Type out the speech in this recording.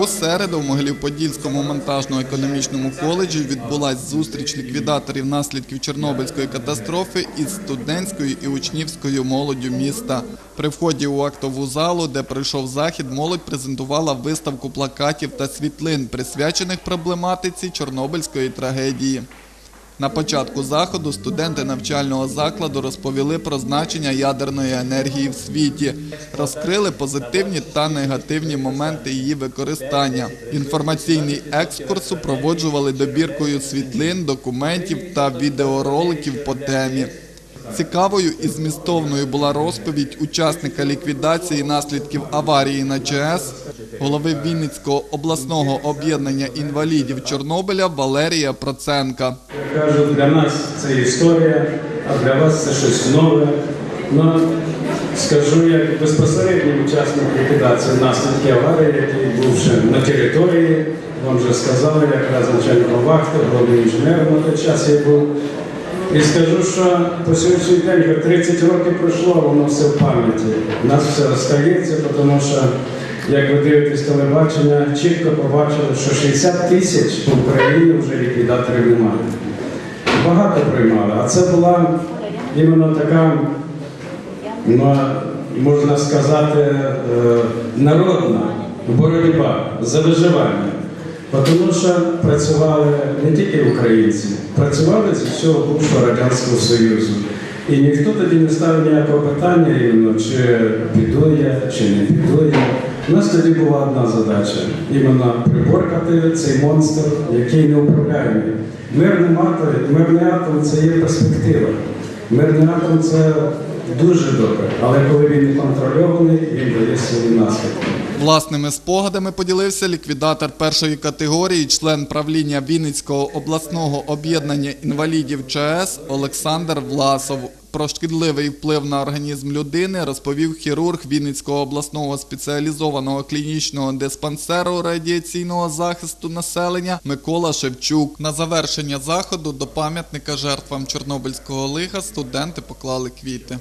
У середу в Могилів-Подільському монтажно-економічному коледжі відбулась зустріч ліквідаторів наслідків Чорнобильської катастрофи із студентською і учнівською молоддю міста. При вході у актову залу, де пройшов захід, молодь презентувала виставку плакатів та світлин, присвячених проблематиці Чорнобильської трагедії. На початку заходу студенти навчального закладу розповіли про значення ядерної енергії в світі, розкрили позитивні та негативні моменти її використання. Інформаційний екскурс супроводжували добіркою світлин, документів та відеороликів по темі. Цікавою і змістовною була розповідь учасника ліквідації наслідків аварії на ЧАЕС, голови Вінницького обласного об'єднання інвалідів Чорнобиля Валерія Проценка. Кажу, для нас це історія, а для вас це щось нове. Ну, скажу, як безпосередній учасник ліквідації наслідків аварії, який був ще на території, вам вже сказали, якраз начальником вахти, головний інженер на той час я був. І скажу, що по сьогоднішній день вже 30 років пройшло, воно все в пам'яті. У нас все розстається, тому що, як ви дивитесь телебачення, чітко побачили, що 60 тисяч в Україні вже ліквідаторів немає. Багато приймали, а це була іменно така, можна сказати, е, народна боротьба за виживання. Тому що працювали не тільки українці, працювали зі всього бувшого Радянського Союзу. І ніхто тоді не ставив ніякого питання, чи піду я, чи не піду я. У нас тоді була одна задача іменно приборкати цей монстр, який не управляє. Мирний атом, мирний атом це є перспектива. Мирний атом це дуже добре, але коли він не контрольований, він дає свої наслідки. Власними спогадами поділився ліквідатор першої категорії, член правління Вінницького обласного об'єднання інвалідів ЧАЕС Олександр Власов. Про шкідливий вплив на організм людини розповів хірург Вінницького обласного спеціалізованого клінічного диспансеру радіаційного захисту населення Микола Шевчук. На завершення заходу до пам'ятника жертвам Чорнобильського лиха студенти поклали квіти.